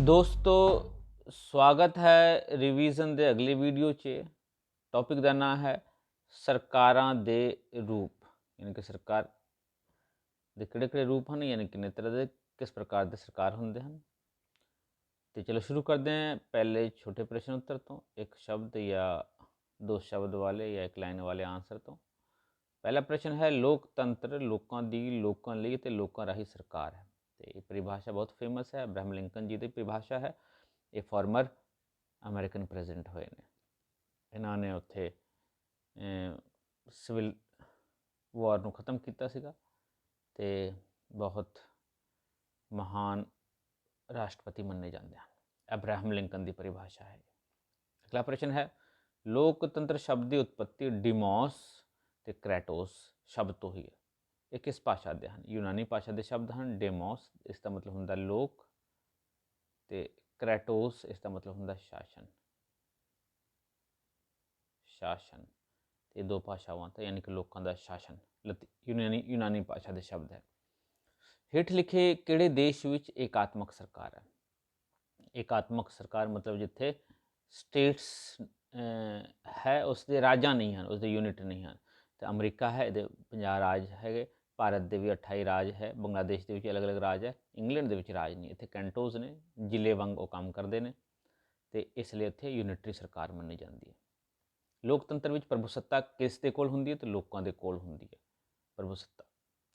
ਦੋਸਤੋ, ਸਵਾਗਤ ਹੈ ਰਿਵੀਜ਼ਨ ਦੇ ਅਗਲੇ ਵੀਡੀਓ 'ਚ। ਟੌਪਿਕ ਦਾ ਨਾਮ ਹੈ ਸਰਕਾਰਾਂ ਦੇ ਰੂਪ। ਯਾਨੀ ਕਿ ਸਰਕਾਰ ਦੇ ਕਿਹੜੇ ਕਿਹੜੇ ਰੂਪ ਹਨ, ਯਾਨੀ ਕਿੰਨੇ ਤਰ੍ਹਾਂ ਦੇ, ਕਿਸ ਪ੍ਰਕਾਰ ਦੇ ਸਰਕਾਰ ਹੁੰਦੇ ਹਨ। ਤੇ ਚਲੋ ਸ਼ੁਰੂ ਕਰਦੇ ਹਾਂ। ਪਹਿਲੇ ਛੋਟੇ ਪ੍ਰਸ਼ਨ ਉੱਤਰ ਤੋਂ। ਇੱਕ ਸ਼ਬਦ ਜਾਂ ਦੋ ਸ਼ਬਦ ਵਾਲੇ ਜਾਂ ਇੱਕ ਲਾਈਨ ਵਾਲੇ ਆਨਸਰ ਤੋਂ। ਪਹਿਲਾ ਪ੍ਰਸ਼ਨ ਹੈ ਲੋਕਤੰਤਰ, ਲੋਕਾਂ ਦੀ, ਲੋਕਾਂ ਲਈ ਤੇ ਲੋਕਾਂ ਰਾਹੀਂ ਸਰਕਾਰ ਹੈ। ਤੇ ਇਹ ਪਰਿਭਾਸ਼ਾ ਬਹੁਤ ਫੇਮਸ ਹੈ ਅਬਰਾਹਮ ਲਿੰਕਨ ਜੀ ਦੀ ਪਰਿਭਾਸ਼ਾ ਹੈ ਇਹ ਫਾਰਮਰ ਅਮਰੀਕਨ ਪ੍ਰੈਜ਼ੀਡੈਂਟ ਹੋਏ ਨੇ ਇਹਨਾਂ ਨੇ ਉੱਥੇ ਸਿਵਲ ਵਾਰ ਨੂੰ ਖਤਮ ਕੀਤਾ ਸੀਗਾ ਤੇ ਬਹੁਤ ਮਹਾਨ ਰਾਸ਼ਟਰਪਤੀ ਮੰਨੇ ਜਾਂਦੇ ਹਨ ਅਬਰਾਹਮ ਲਿੰਕਨ ਦੀ ਪਰਿਭਾਸ਼ਾ ਹੈ ਅਗਲਾ ਪ੍ਰਸ਼ਨ ਹੈ ਲੋਕਤੰਤਰ ਸ਼ਬਦ ਦੀ ਉਤਪਤੀ ਡਿਮੋਸ ਤੇ ਕ੍ਰੈਟੋਸ ਸ਼ਬਦ ਤੋਂ ਹੀ ਹੈ ਇਹ ਕਿਸ ਭਾਸ਼ਾ ਦੇ ਹਨ? ਯੂਨਾਨੀ ਭਾਸ਼ਾ ਦੇ ਸ਼ਬਦ ਹਨ, ਡੇਮੋਸ, ਇਸ ਦਾ ਮਤਲਬ ਹੁੰਦਾ ਲੋਕ, ਤੇ ਕ੍ਰੈਟੋਸ, ਇਸ ਦਾ ਮਤਲਬ ਹੁੰਦਾ ਸ਼ਾਸਨ। ਸ਼ਾਸਨ ਤੇ ਦੋ ਭਾਸ਼ਾਵਾਂ ਤੋਂ ਯਾਨੀ ਕਿ ਲੋਕਾਂ ਦਾ ਸ਼ਾਸਨ ਯੂਨਾਨੀ ਯੂਨਾਨੀ ਭਾਸ਼ਾ ਦੇ ਸ਼ਬਦ ਹੈ। ਹੇਠ ਲਿਖੇ ਕਿਹੜੇ ਦੇਸ਼ ਵਿੱਚ ਏਕਾਤਮਕ ਸਰਕਾਰ ਹੈ? ਏਕਾਤਮਕ ਸਰਕਾਰ ਮਤਲਬ ਜਿੱਥੇ ਸਟੇਟਸ ਹੈ ਉਸ ਦੇ ਰਾਜਾਂ ਨਹੀਂ ਹਨ ਉਸ ਦੇ ਯੂਨਿਟ ਨਹੀਂ ਹਨ। ਤੇ ਅਮਰੀਕਾ ਹੈ, ਇਹਦੇ 50 ਰਾਜ ਹੈਗੇ। ਭਾਰਤ ਦੇ ਵੀ 28 ਰਾਜ ਹੈ, ਬੰਗਲਾਦੇਸ਼ ਦੇ ਵਿੱਚ ਅਲੱਗ-ਅਲੱਗ ਰਾਜ ਹੈ, ਇੰਗਲੈਂਡ ਦੇ ਵਿੱਚ ਰਾਜ ਨਹੀਂ, ਇੱਥੇ ਕੈਂਟੋਜ਼ ਨੇ, ਜ਼ਿਲ੍ਹੇ ਵਾਂਗ ਉਹ ਕੰਮ ਕਰਦੇ ਨੇ ਤੇ ਇਸ ਲਈ ਇੱਥੇ ਯੂਨਿਟਰੀ ਸਰਕਾਰ ਮੰਨੀ ਜਾਂਦੀ ਹੈ। ਲੋਕਤੰਤਰ ਵਿੱਚ ਪ੍ਰਭੂਸੱਤਾ ਕਿਸ ਦੇ ਕੋਲ ਹੁੰਦੀ ਹੈ ਤੇ ਲੋਕਾਂ ਦੇ ਕੋਲ ਹੁੰਦੀ ਹੈ? ਪ੍ਰਭੂਸੱਤਾ।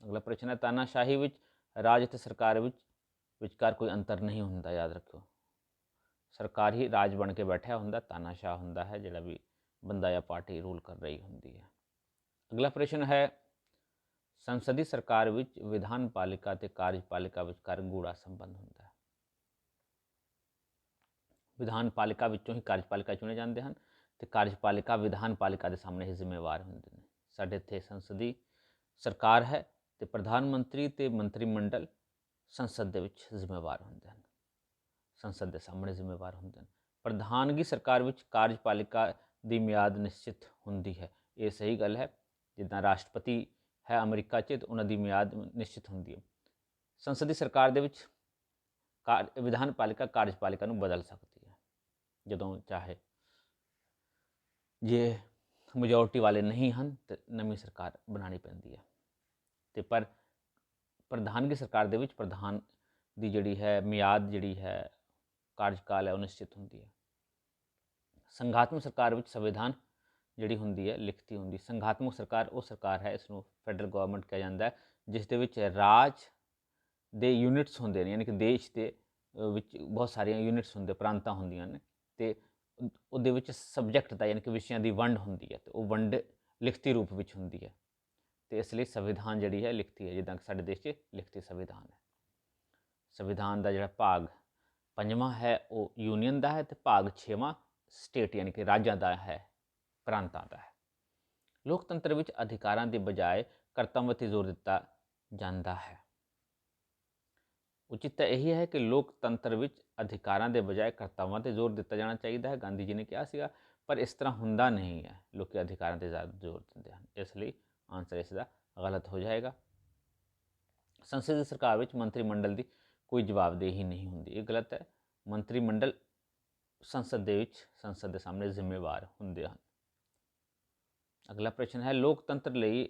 ਅਗਲਾ ਪ੍ਰਸ਼ਨ ਹੈ, ਤਾਨਾਸ਼ਾਹੀ ਵਿੱਚ ਰਾਜ ਅਤੇ ਸਰਕਾਰ ਵਿੱਚ, ਵਿਚਕਾਰ ਕੋਈ ਅੰਤਰ ਨਹੀਂ ਹੁੰਦਾ, ਯਾਦ ਰੱਖਿਓ। ਸਰਕਾਰ ਹੀ ਰਾਜ ਬਣ ਕੇ ਬੈਠਿਆ ਹੁੰਦਾ, ਤਾਨਾਸ਼ਾਹ ਹੁੰਦਾ ਹੈ, ਜਿਹੜਾ ਵੀ ਬੰਦਾ ਜਾਂ ਪਾਰਟੀ ਰੂਲ ਕਰ ਰਹੀ ਹੁੰਦੀ ਹੈ। ਅਗਲਾ ਪ੍ਰਸ਼ਨ ਹੈ ਸੰਸਦੀ ਸਰਕਾਰ ਵਿੱਚ ਵਿਧਾਨ ਪਾਲਿਕਾ ਤੇ ਕਾਰਜਪਾਲਿਕਾ ਵਿਚਕਾਰ ਗੂੜਾ ਸੰਬੰਧ ਹੁੰਦਾ ਹੈ। ਵਿਧਾਨ ਪਾਲਿਕਾ ਵਿੱਚੋਂ ਹੀ ਕਾਰਜਪਾਲਿਕਾ ਚੁਣੇ ਜਾਂਦੇ ਹਨ ਤੇ ਕਾਰਜਪਾਲਿਕਾ ਵਿਧਾਨ ਪਾਲਿਕਾ ਦੇ ਸਾਹਮਣੇ ਹੀ ਜ਼ਿੰਮੇਵਾਰ ਹੁੰਦੇ ਨੇ। ਸਾਡੇ ਇੱਥੇ ਸੰਸਦੀ ਸਰਕਾਰ ਹੈ ਤੇ ਪ੍ਰਧਾਨ ਮੰਤਰੀ ਤੇ ਮੰਤਰੀ ਮੰਡਲ ਸੰਸਦ ਦੇ ਵਿੱਚ ਜ਼ਿੰਮੇਵਾਰ ਹੁੰਦੇ ਹਨ। ਸੰਸਦ ਦੇ ਸਾਹਮਣੇ ਜ਼ਿੰਮੇਵਾਰ ਹੁੰਦੇ ਹਨ। ਪ੍ਰਧਾਨਗੀ ਸਰਕਾਰ ਵਿੱਚ ਕਾਰਜਪਾਲਿਕਾ ਦੀ ਮਿਆਦ ਨਿਸ਼ਚਿਤ ਹੁੰਦੀ ਹੈ। ਇਹ ਸਹੀ ਗੱਲ ਹੈ। ਜਿੱਦਾਂ ਰਾਸ਼ਟਰਪਤੀ ਹੈ ਅਮਰੀਕਾ 'ਚ ਤੇ ਉਹਨਾਂ ਦੀ ਮਿਆਦ ਨਿਸ਼ਚਿਤ ਹੁੰਦੀ ਹੈ। ਸੰਸਦੀ ਸਰਕਾਰ ਦੇ ਵਿੱਚ ਵਿਧਾਨ ਪਾਲਿਕਾ ਕਾਰਜਪਾਲਿਕਾ ਨੂੰ ਬਦਲ ਸਕਦੀ ਹੈ, ਜਦੋਂ ਚਾਹੇ ਜੇ ਮੈਜੋਰਟੀ ਵਾਲੇ ਨਹੀਂ ਹਨ ਤੇ ਨਵੀਂ ਸਰਕਾਰ ਬਣਾਉਣੀ ਪੈਂਦੀ ਹੈ। ਤੇ ਪਰ ਪ੍ਰਧਾਨਗੀ ਸਰਕਾਰ ਦੇ ਵਿੱਚ ਪ੍ਰਧਾਨ ਦੀ ਜਿਹੜੀ ਹੈ ਮਿਆਦ ਜਿਹੜੀ ਹੈ ਕਾਰਜਕਾਲ ਹੈ ਉਹ ਨਿਸ਼ਚਿਤ ਹੁੰਦੀ ਹੈ। ਸੰਘਾਤਮਕ ਸਰਕਾਰ ਵਿੱਚ ਸੰਵਿਧਾਨ ਜਿਹੜੀ ਹੁੰਦੀ ਹੈ, ਲਿਖਤੀ ਹੁੰਦੀ ਸੰਘਾਤਮਕ ਸਰਕਾਰ ਉਹ ਸਰਕਾਰ ਹੈ ਇਸ ਨੂੰ ਫੈਡਰਲ ਗਵਰਨਮੈਂਟ ਕਿਹਾ ਜਾਂਦਾ ਹੈ, ਜਿਸ ਦੇ ਵਿੱਚ ਰਾਜ ਦੇ ਯੂਨਿਟਸ ਹੁੰਦੇ ਨੇ, ਯਾਨੀ ਕਿ ਦੇਸ਼ ਦੇ ਵਿੱਚ ਬਹੁਤ ਸਾਰੀਆਂ ਯੂਨਿਟਸ ਹੁੰਦੇ, ਪ੍ਰਾਂਤਾਂ ਹੁੰਦੀਆਂ ਨੇ, ਤੇ ਉਹਦੇ ਵਿੱਚ ਸਬਜੈਕਟ ਦਾ ਯਾਨੀ ਕਿ ਵਿਸ਼ਿਆਂ ਦੀ ਵੰਡ ਹੁੰਦੀ ਹੈ, ਤੇ ਉਹ ਵੰਡ ਲਿਖਤੀ ਰੂਪ ਵਿੱਚ ਹੁੰਦੀ ਹੈ, ਤੇ ਇਸ ਲਈ ਸੰਵਿਧਾਨ ਜਿਹੜੀ ਹੈ, ਲਿਖਤੀ ਹੈ, ਜਿੱਦਾਂ ਕਿ ਸਾਡੇ ਦੇਸ਼ 'ਚ ਲਿਖਤੀ ਸੰਵਿਧਾਨ ਹੈ। ਸੰਵਿਧਾਨ ਦਾ ਜਿਹੜਾ ਭਾਗ ਪੰਜਵਾਂ ਹੈ, ਉਹ ਯੂਨੀਅਨ ਦਾ ਹੈ, ਤੇ ਭਾਗ ਛੇਵਾਂ ਸਟੇਟ ਯਾਨੀ ਕਿ ਰਾਜਾਂ ਦਾ ਹੈ। ਪ੍ਰਾਂਤਾਂ ਦਾ ਹੈ। ਲੋਕਤੰਤਰ ਵਿੱਚ ਅਧਿਕਾਰਾਂ ਦੀ ਬਜਾਏ ਕਰਤੱਵਾਂ 'ਤੇ ਜ਼ੋਰ ਦਿੱਤਾ ਜਾਂਦਾ ਹੈ। ਉਚਿਤ ਇਹੀ ਹੈ ਕਿ ਲੋਕਤੰਤਰ ਵਿੱਚ ਅਧਿਕਾਰਾਂ ਦੇ ਬਜਾਏ ਕਰਤੱਵਾਂ 'ਤੇ ਜ਼ੋਰ ਦਿੱਤਾ ਜਾਣਾ ਚਾਹੀਦਾ ਹੈ, ਗਾਂਧੀ ਜੀ ਨੇ ਕਿਹਾ ਸੀਗਾ, ਪਰ ਇਸ ਤਰ੍ਹਾਂ ਹੁੰਦਾ ਨਹੀਂ ਹੈ, ਲੋਕੀ ਅਧਿਕਾਰਾਂ 'ਤੇ ਜ਼ਿਆਦਾ ਜ਼ੋਰ ਦਿੰਦੇ ਹਨ। ਇਸ ਲਈ ਆਨਸਰ ਇਸ ਦਾ ਗਲਤ ਹੋ ਜਾਏਗਾ। ਸੰਸਦ ਦੀ ਸਰਕਾਰ ਵਿੱਚ ਮੰਤਰੀ ਮੰਡਲ ਦੀ ਕੋਈ ਜਵਾਬਦੇਹੀ ਨਹੀਂ ਹੁੰਦੀ। ਇਹ ਗਲਤ ਹੈ। ਮੰਤਰੀ ਮੰਡਲ ਸੰਸਦ ਦੇ ਵਿੱਚ ਸੰਸਦ ਦੇ ਸਾਹਮਣੇ ਜ਼ਿੰਮੇਵਾਰ ਹੁੰਦੇ ਹਨ। ਅਗਲਾ ਪ੍ਰਸ਼ਨ ਹੈ ਲੋਕਤੰਤਰ ਲਈ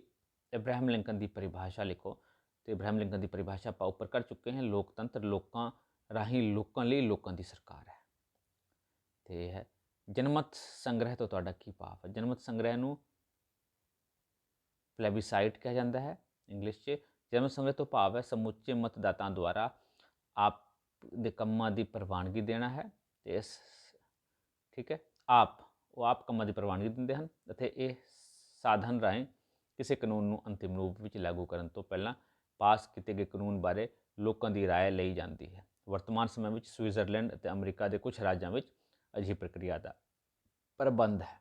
ਇਬਰਾਹਿਮ ਲਿੰਕਨ ਦੀ ਪਰਿਭਾਸ਼ਾ ਲਿਖੋ ਤੇ ਇਬਰਾਹਿਮ ਲਿੰਕਨ ਦੀ ਪਰਿਭਾਸ਼ਾ ਆਪਾਂ ਉੱਪਰ ਕਰ ਚੁੱਕੇ ਹਾਂ ਲੋਕਤੰਤਰ ਲੋਕਾਂ ਰਾਹੀਂ ਲੋਕਾਂ ਲਈ ਲੋਕਾਂ ਦੀ ਸਰਕਾਰ ਹੈ ਤੇ ਹੈ ਜਨਮਤ ਸੰਗ੍ਰਹਿ ਤੋਂ ਤੁਹਾਡਾ ਕੀ ਭਾਵ ਹੈ ਜਨਮਤ ਸੰਗ੍ਰਹਿ ਨੂੰ ਪਲੇਬਿਸਾਈਟ ਕਿਹਾ ਜਾਂਦਾ ਹੈ ਇੰਗਲਿਸ਼ 'ਚ ਜਨਮਤ ਸੰਗ੍ਰਹਿ ਤੋਂ ਭਾਵ ਹੈ ਸਮੁੱਚੇ ਮਤਦਾਤਾਂ ਦੁਆਰਾ ਆਪ ਦੇ ਕੰਮਾਂ ਦੀ ਪ੍ਰਵਾਨਗੀ ਦੇਣਾ ਹੈ ਤੇ ਇਸ ਠੀਕ ਹੈ ਆਪ ਉਹ ਆਪ ਕੰਮਾਂ ਦੀ ਪ੍ਰਵਾਨਗੀ ਦਿੰਦੇ ਹਨ ਅਤੇ ਇਹ ਸਾਧਨ ਰਾਹੀਂ ਕਿਸੇ ਕਾਨੂੰਨ ਨੂੰ ਅੰਤਿਮ ਰੂਪ ਵਿੱਚ ਲਾਗੂ ਕਰਨ ਤੋਂ ਪਹਿਲਾਂ ਪਾਸ ਕੀਤੇ ਗਏ ਕਾਨੂੰਨ ਬਾਰੇ ਲੋਕਾਂ ਦੀ رائے ਲਈ ਜਾਂਦੀ ਹੈ ਵਰਤਮਾਨ ਸਮੇਂ ਵਿੱਚ ਸਵਿਟਜ਼ਰਲੈਂਡ ਅਤੇ ਅਮਰੀਕਾ ਦੇ ਕੁਝ ਰਾਜਾਂ ਵਿੱਚ ਅਜਿਹੀ ਪ੍ਰਕਿਰਿਆ ਦਾ ਪ੍ਰਬੰਧ ਹੈ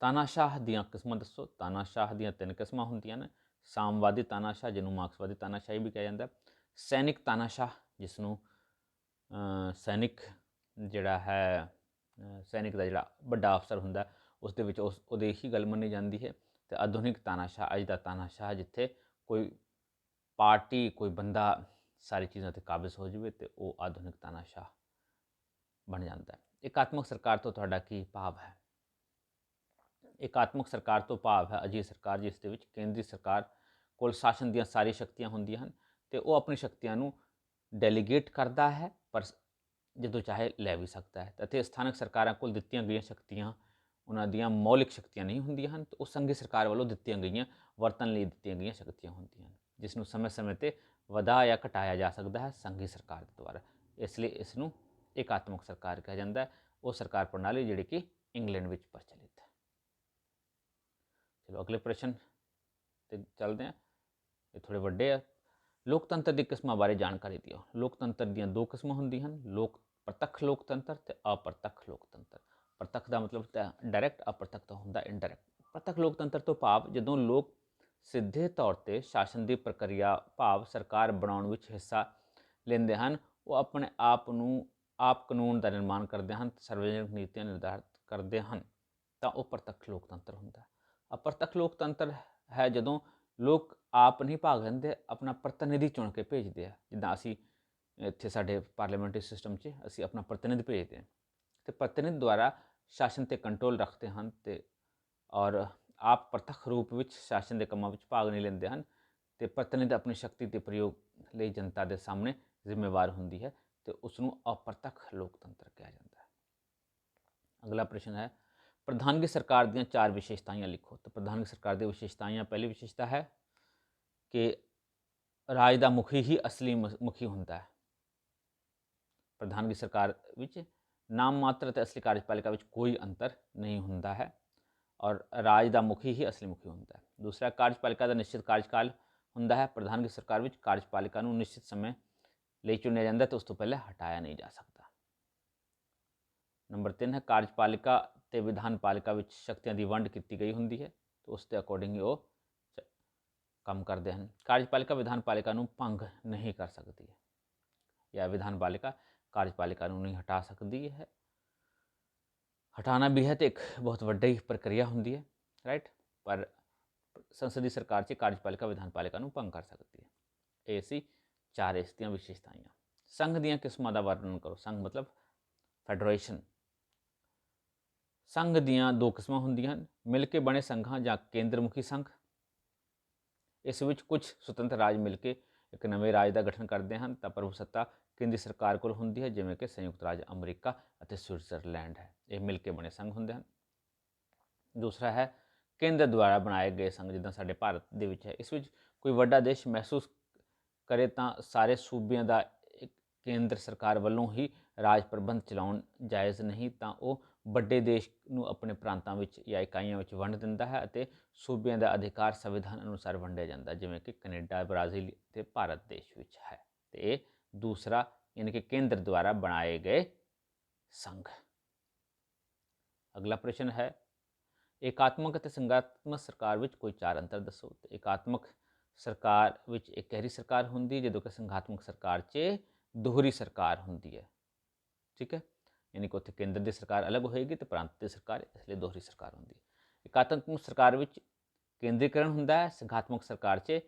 ਤਾਨਾਸ਼ਾਹ ਦੀਆਂ ਕਿਸਮਾਂ ਦੱਸੋ ਤਾਨਾਸ਼ਾਹ ਦੀਆਂ ਤਿੰਨ ਕਿਸਮਾਂ ਹੁੰਦੀਆਂ ਨੇ ਸਾਮਵਾਦੀ ਤਾਨਾਸ਼ਾਹ ਜਿਹਨੂੰ ਮਾਰਕਸਵਾਦੀ ਤਾਨਾਸ਼ਾਹੀ ਵੀ ਕਿਹਾ ਜਾਂਦਾ ਸੈਨਿਕ ਤਾਨਾਸ਼ਾਹ ਜਿਸ ਨੂੰ ਸੈਨਿਕ ਜਿਹੜਾ ਹੈ ਸੈਨਿਕ ਦਾ ਜਿਹੜਾ ਵੱਡਾ ਅਫਸਰ ਹੁੰਦਾ ਉਸ ਦੇ ਵਿੱਚ ਉਸ, ਉਹਦੇ ਹੀ ਗੱਲ ਮੰਨੀ ਜਾਂਦੀ ਹੈ ਤੇ ਆਧੁਨਿਕ ਤਾਨਾਸ਼ਾਹ, ਅੱਜ ਦਾ ਤਾਨਾਸ਼ਾਹ ਜਿੱਥੇ ਕੋਈ ਪਾਰਟੀ, ਕੋਈ ਬੰਦਾ ਸਾਰੀ ਚੀਜ਼ਾਂ ਤੇ ਕਾਬਜ਼ ਹੋ ਜਾਵੇ ਤੇ ਉਹ ਆਧੁਨਿਕ ਤਾਨਾਸ਼ਾਹ ਬਣ ਜਾਂਦਾ ਹੈ। ਇਕਾਤਮਕ ਸਰਕਾਰ ਤੋਂ ਤੁਹਾਡਾ ਕੀ ਭਾਵ ਹੈ? ਇਕਾਤਮਕ ਸਰਕਾਰ ਤੋਂ ਭਾਵ ਹੈ ਅਜਿਹੀ ਸਰਕਾਰ ਜਿਸ ਦੇ ਵਿੱਚ ਕੇਂਦਰੀ ਸਰਕਾਰ ਕੋਲ ਸ਼ਾਸਨ ਦੀਆਂ ਸਾਰੀ ਸ਼ਕਤੀਆਂ ਹੁੰਦੀਆਂ ਹਨ ਤੇ ਉਹ ਆਪਣੀ ਸ਼ਕਤੀਆਂ ਨੂੰ ਡੈਲੀਗੇਟ ਕਰਦਾ ਹੈ, ਪਰ ਜਦੋਂ ਚਾਹੇ ਲੈ ਵੀ ਸਕਦਾ ਹੈ। ਅਤੇ ਸਥਾਨਕ ਸਰਕਾਰਾਂ ਕੋਲ ਦਿੱਤੀਆਂ ਗਈਆਂ ਸ਼ਕਤੀਆਂ, ਉਹਨਾਂ ਦੀਆਂ ਮੌਲਿਕ ਸ਼ਕਤੀਆਂ ਨਹੀਂ ਹੁੰਦੀਆਂ ਹਨ, ਤੇ ਉਹ ਸੰਘੀ ਸਰਕਾਰ ਵੱਲੋਂ ਦਿੱਤੀਆਂ ਗਈਆਂ ਵਰਤਨ ਲਈ ਦਿੱਤੀਆਂ ਗਈਆਂ ਸ਼ਕਤੀਆਂ ਹੁੰਦੀਆਂ ਹਨ, ਜਿਸ ਨੂੰ ਸਮੇਂ-ਸਮੇਂ ਤੇ ਵਧਾ ਜਾਂ ਘਟਾਇਆ ਜਾ ਸਕਦਾ ਹੈ ਸੰਘੀ ਸਰਕਾਰ ਦੇ ਦੁਆਰਾ। ਇਸ ਲਈ ਇਸ ਨੂੰ ਇਕਾਤਮਕ ਸਰਕਾਰ ਕਿਹਾ ਜਾਂਦਾ ਹੈ। ਉਹ ਸਰਕਾਰ ਪ੍ਰਣਾਲੀ ਜਿਹੜੀ ਕਿ ਇੰਗਲੈਂਡ ਵਿੱਚ ਪ੍ਰਚਲਿਤ ਹੈ। ਚਲੋ ਅਗਲੇ ਪ੍ਰਸ਼ਨ ਤੇ ਚੱਲਦੇ ਹਾਂ। ਇਹ ਥੋੜੇ ਵੱਡੇ ਆ। ਲੋਕਤੰਤਰ ਦੀ ਕਿਸਮਾਂ ਬਾਰੇ ਜਾਣਕਾਰੀ ਦਿਓ। ਲੋਕਤੰਤਰ ਦੀਆਂ ਦੋ ਕਿਸਮਾਂ ਹੁੰਦੀਆਂ ਹਨ। ਲੋਕ ਪ੍ਰਤੱਖ ਲੋਕਤੰਤਰ ਤੇ ਅਪ੍ਰਤੱਖ ਲੋਕਤੰਤਰ। ਪ੍ਰਤੱਖ ਦਾ ਮਤਲਬ ਤਾਂ ਡਾਇਰੈਕਟ ਅਪ੍ਰਤੱਖ ਦਾ ਹੁੰਦਾ ਇਨਡਾਇਰੈਕਟ ਪ੍ਰਤੱਖ ਲੋਕਤੰਤਰ ਤੋਂ ਭਾਵ ਜਦੋਂ ਲੋਕ ਸਿੱਧੇ ਤੌਰ ਤੇ ਸ਼ਾਸਨ ਦੀ ਪ੍ਰਕਿਰਿਆ, ਭਾਵ ਸਰਕਾਰ ਬਣਾਉਣ ਵਿੱਚ ਹਿੱਸਾ ਲੈਂਦੇ ਹਨ, ਉਹ ਆਪਣੇ ਆਪ ਨੂੰ ਆਪ ਕਾਨੂੰਨ ਦਾ ਨਿਰਮਾਣ ਕਰਦੇ ਹਨ, ਸਰਵਜਨਕ ਨੀਤੀਆਂ ਨਿਰਧਾਰਿਤ ਕਰਦੇ ਹਨ, ਤਾਂ ਉਹ ਪ੍ਰਤੱਖ ਲੋਕਤੰਤਰ ਹੁੰਦਾ। ਹੈ ਅਪ੍ਰਤੱਖ ਲੋਕਤੰਤਰ ਹੈ ਜਦੋਂ ਲੋਕ ਆਪ ਨਹੀਂ ਭਾਗ ਲੈਂਦੇ, ਆਪਣਾ ਪ੍ਰਤੀਨਿਧੀ ਚੁਣ ਕੇ ਭੇਜਦੇ ਆ। ਜਿੱਦਾਂ ਅਸੀਂ ਇੱਥੇ ਸਾਡੇ ਪਾਰਲੀਮੈਂਟਰੀ ਸਿਸਟਮ 'ਚ ਅਸੀਂ ਆਪਣਾ ਪ੍ਰਤੀਨਿਧ ਭੇਜਦੇ ਹਾਂ। ਤੇ ਪ੍ਰਤੀਨਿਧ ਦੁਆਰਾ ਸ਼ਾਸਨ ਤੇ ਕੰਟਰੋਲ ਰੱਖਦੇ ਹਨ ਤੇ ਔਰ ਆਪ ਪ੍ਰਤੱਖ ਰੂਪ ਵਿੱਚ ਸ਼ਾਸਨ ਦੇ ਕੰਮਾਂ ਵਿੱਚ ਭਾਗ ਨਹੀਂ ਲੈਂਦੇ ਹਨ ਤੇ ਪ੍ਰਤੀਨਿਧ ਆਪਣੀ ਸ਼ਕਤੀ 'ਤੇ ਪ੍ਰਯੋਗ ਲਈ ਜਨਤਾ ਦੇ ਸਾਹਮਣੇ ਜ਼ਿੰਮੇਵਾਰ ਹੁੰਦੀ ਹੈ ਤੇ ਉਸ ਨੂੰ ਅਪ੍ਰਤੱਖ ਲੋਕਤੰਤਰ ਕਿਹਾ ਜਾਂਦਾ ਹੈ। ਅਗਲਾ ਪ੍ਰਸ਼ਨ ਹੈ, ਪ੍ਰਧਾਨਗੀ ਸਰਕਾਰ ਦੀਆਂ ਚਾਰ ਵਿਸ਼ੇਸ਼ਤਾਵਾਂ ਲਿਖੋ। ਤਾਂ ਪ੍ਰਧਾਨਗੀ ਸਰਕਾਰ ਦੀ ਵਿਸ਼ੇਸ਼ਤਾਵਾਂ, ਪਹਿਲੀ ਵਿਸ਼ੇਸ਼ਤਾ ਹੈ ਕਿ ਰਾਜ ਦਾ ਮੁਖੀ ਹੀ ਅਸਲੀ ਮੁਖੀ ਹੁੰਦਾ ਹੈ। ਪ੍ਰਧਾਨਗੀ ਸਰਕਾਰ ਵਿੱਚ ਨਾਮ ਮਾਤਰ ਤੇ ਅਸਲੀ ਕਾਰਜਪਾਲਿਕਾ ਵਿੱਚ ਕੋਈ ਅੰਤਰ ਨਹੀਂ ਹੁੰਦਾ ਹੈ ਔਰ ਰਾਜ ਦਾ ਮੁਖੀ ਹੀ ਅਸਲੀ ਮੁਖੀ ਹੁੰਦਾ ਹੈ ਦੂਸਰਾ ਕਾਰਜਪਾਲਿਕਾ ਦਾ ਨਿਸ਼ਚਿਤ ਕਾਰਜਕਾਲ ਹੁੰਦਾ ਹੈ ਪ੍ਰਧਾਨਗੀ ਸਰਕਾਰ ਵਿੱਚ ਕਾਰਜਪਾਲਿਕਾ ਨੂੰ ਨਿਸ਼ਚਿਤ ਸਮੇਂ ਲਈ ਚੁਣਿਆ ਜਾਂਦਾ ਤੇ ਉਸ ਤੋਂ ਪਹਿਲੇ ਹਟਾਇਆ ਨਹੀਂ ਜਾ ਸਕਦਾ ਨੰਬਰ 3 ਹੈ ਕਾਰਜਪਾਲਿਕਾ ਤੇ ਵਿਧਾਨਪਾਲਿਕਾ ਵਿੱਚ ਸ਼ਕਤੀਆਂ ਦੀ ਵੰਡ ਕੀਤੀ ਗਈ ਹੁੰਦੀ ਹੈ ਤੇ ਉਸ ਦੇ ਅਕੋਰਡਿੰਗ ਹੀ ਉਹ ਕੰਮ ਕਰਦੇ ਹਨ ਕਾਰਜਪਾਲਿਕਾ ਵਿਧਾਨਪਾਲਿਕਾ ਨੂੰ ਭੰਗ ਨਹੀਂ ਕਰ ਸਕਦੀ ਹੈ ਜਾਂ ਵਿਧਾਨਪਾਲਿਕਾ ਕਾਰਜਪਾਲਿਕਾ ਨੂੰ ਨਹੀਂ ਹਟਾ ਸਕਦੀ ਹੈ ਹਟਾਣਾ ਵੀ ਹੈ ਤੇ ਇੱਕ ਬਹੁਤ ਵੱਡੀ ਪ੍ਰਕਿਰਿਆ ਹੁੰਦੀ ਹੈ ਰਾਈਟ ਪਰ ਸੰਸਦੀ ਸਰਕਾਰ 'ਚ ਕਾਰਜਪਾਲਿਕਾ ਵਿਧਾਨਪਾਲਿਕਾ ਨੂੰ ਭੰਗ ਕਰ ਸਕਦੀ ਹੈ ਇਹ ਸੀ ਚਾਰ ਇਸ ਦੀਆਂ ਵਿਸ਼ੇਸ਼ਤਾਵਾਂ ਸੰਘ ਦੀਆਂ ਕਿਸਮਾਂ ਦਾ ਵਰਣਨ ਕਰੋ ਸੰਘ ਮਤਲਬ ਫੈਡਰੇਸ਼ਨ ਸੰਘ ਦੀਆਂ ਦੋ ਕਿਸਮਾਂ ਹੁੰਦੀਆਂ ਹਨ ਮਿਲ ਕੇ ਬਣੇ ਸੰਘਾਂ ਜਾਂ ਕੇਂਦਰ ਮੁਖੀ ਸੰਘ ਇਸ ਵਿੱਚ ਕੁਝ ਸੁਤੰਤਰ ਰਾਜ ਮਿਲ ਕੇ ਇੱਕ ਨਵੇਂ ਰਾਜ ਦਾ ਗਠਨ ਕਰਦੇ ਹਨ ਤਾਂ ਪ੍ਰਭੂ ਸੱਤਾ ਕੇਂਦਰੀ ਸਰਕਾਰ ਕੋਲ ਹੁੰਦੀ ਹੈ, ਜਿਵੇਂ ਕਿ ਸੰਯੁਕਤ ਰਾਜ ਅਮਰੀਕਾ ਅਤੇ ਸਵਿਟਜ਼ਰਲੈਂਡ ਹੈ। ਇਹ ਮਿਲ ਕੇ ਬਣੇ ਸੰਘ ਹੁੰਦੇ ਹਨ। ਦੂਸਰਾ ਹੈ, ਕੇਂਦਰ ਦੁਆਰਾ ਬਣਾਏ ਗਏ ਸੰਘ, ਜਿੱਦਾਂ ਸਾਡੇ ਭਾਰਤ ਦੇ ਵਿੱਚ ਹੈ। ਇਸ ਵਿੱਚ ਕੋਈ ਵੱਡਾ ਦੇਸ਼ ਮਹਿਸੂਸ ਕਰੇ ਤਾਂ ਸਾਰੇ ਸੂਬਿਆਂ ਦਾ ਕੇਂਦਰ ਸਰਕਾਰ ਵੱਲੋਂ ਹੀ ਰਾਜ ਪ੍ਰਬੰਧ ਚਲਾਉਣ ਜਾਇਜ਼ ਨਹੀਂ, ਤਾਂ ਉਹ ਵੱਡੇ ਦੇਸ਼ ਨੂੰ ਆਪਣੇ ਪ੍ਰਾਂਤਾਂ ਵਿੱਚ ਜਾਂ ਇਕਾਈਆਂ ਵਿੱਚ ਵੰਡ ਦਿੰਦਾ ਹੈ ਅਤੇ ਸੂਬਿਆਂ ਦਾ ਅਧਿਕਾਰ ਸੰਵਿਧਾਨ ਅਨੁਸਾਰ ਵੰਡਿਆ ਜਾਂਦਾ, ਜਿਵੇਂ ਕਿ ਕੈਨੇਡਾ, ਬ੍ਰਾਜ਼ੀਲ ਤੇ ਭਾਰਤ ਦੇਸ਼ ਵਿੱਚ ਹੈ। ਤੇ ਇਹ ਦੂਸਰਾ ਯਾਨੀ ਕਿ ਕੇਂਦਰ ਦੁਆਰਾ ਬਣਾਏ ਗਏ ਸੰਘ ਅਗਲਾ ਪ੍ਰਸ਼ਨ ਹੈ ਏਕਾਤਮਕ ਅਤੇ ਸੰਘਾਤਮਕ ਸਰਕਾਰ ਵਿੱਚ ਕੋਈ ਚਾਰ ਅੰਤਰ ਦੱਸੋ ਤੇ ਏਕਾਤਮਕ ਸਰਕਾਰ ਵਿੱਚ ਇੱਕ ਗਹਿਰੀ ਸਰਕਾਰ ਹੁੰਦੀ ਜਦੋਂ ਕਿ ਸੰਘਾਤਮਕ ਸਰਕਾਰ 'ਚ ਦੋਹਰੀ ਸਰਕਾਰ ਹੁੰਦੀ ਹੈ ਠੀਕ ਹੈ ਯਾਨੀ ਕਿ ਉੱਥੇ ਕੇਂਦਰ ਦੀ ਸਰਕਾਰ ਅਲੱਗ ਹੋਏਗੀ ਤੇ ਪ੍ਰਾਂਤ ਦੀ ਸਰਕਾਰ ਇਸ ਲਈ ਦੋਹਰੀ ਸਰਕਾਰ ਹੁੰਦੀ ਹੈ ਇਕਾਤਮਕ ਸਰਕਾਰ ਵਿੱਚ ਕੇਂਦਰੀਕਰਨ ਹੁੰਦਾ ਹੈ ਸੰਘਾਤਮਕ ਸਰਕਾਰ 'ਚ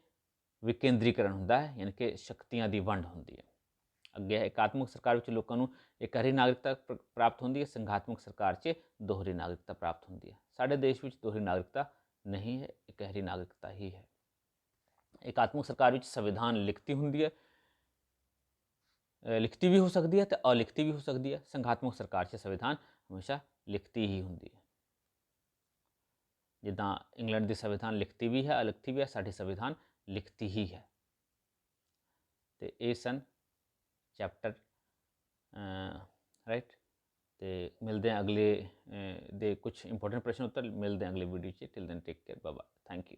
ਵਿਕੇਂਦਰੀਕਰਨ ਹੁੰਦਾ ਹੈ ਯਾਨੀ ਕਿ ਸ਼ਕਤੀਆਂ ਦੀ ਵੰਡ ਹੁੰਦੀ ਹੈ ਅੱਗੇ ਹੈ ਇਕਾਤਮਕ ਸਰਕਾਰ ਵਿੱਚ ਲੋਕਾਂ ਨੂੰ ਇਕਹਰੀ ਨਾਗਰਿਕਤਾ ਪ੍ਰਾਪਤ ਹੁੰਦੀ ਹੈ ਸੰਘਾਤਮਕ ਸਰਕਾਰ 'ਚ ਦੋਹਰੀ ਨਾਗਰਿਕਤਾ ਪ੍ਰਾਪਤ ਹੁੰਦੀ ਹੈ। ਸਾਡੇ ਦੇਸ਼ ਵਿੱਚ ਦੋਹਰੀ ਨਾਗਰਿਕਤਾ ਨਹੀਂ ਹੈ ਇਕਹਰੀ ਨਾਗਰਿਕਤਾ ਹੀ ਹੈ। ਇਕਾਤਮਕ ਸਰਕਾਰ ਵਿੱਚ ਸੰਵਿਧਾਨ ਲਿਖਤੀ ਹੁੰਦੀ ਹੈ। ਲਿਖਤੀ ਵੀ ਹੋ ਸਕਦੀ ਹੈ ਤੇ ਅਲਿਖਤੀ ਵੀ ਹੋ ਸਕਦੀ ਹੈ। ਸੰਘਾਤਮਕ ਸਰਕਾਰ 'ਚ ਸੰਵਿਧਾਨ ਹਮੇਸ਼ਾ ਲਿਖਤੀ ਹੀ ਹੁੰਦੀ ਹੈ। ਜਿੱਦਾਂ ਇੰਗਲੈਂਡ ਦੀ ਸੰਵਿਧਾਨ ਲਿਖਤੀ ਵੀ ਹੈ, ਅਲਿਖਤੀ ਵੀ ਹੈ, ਸਾਡੇ ਸੰਵਿਧਾਨ ਲਿਖਤੀ ਹੀ ਹੈ। ਤੇ ਇਹ ਸਨ ਚੈਪਟਰ ਰਾਈਟ ਤੇ ਮਿਲਦੇ ਹਾਂ ਅਗਲੇ ਦੇ ਕੁਝ ਇੰਪੋਰਟੈਂਟ ਪ੍ਰਸ਼ਨ ਉੱਤਰ, ਮਿਲਦੇ ਹਾਂ ਅਗਲੇ ਵੀਡੀਓ 'ਚ। ਟਿਲ ਦੈਨ ਟੇਕ ਕੇਅਰ ਬਾਬਾ ਥੈਂਕ ਯੂ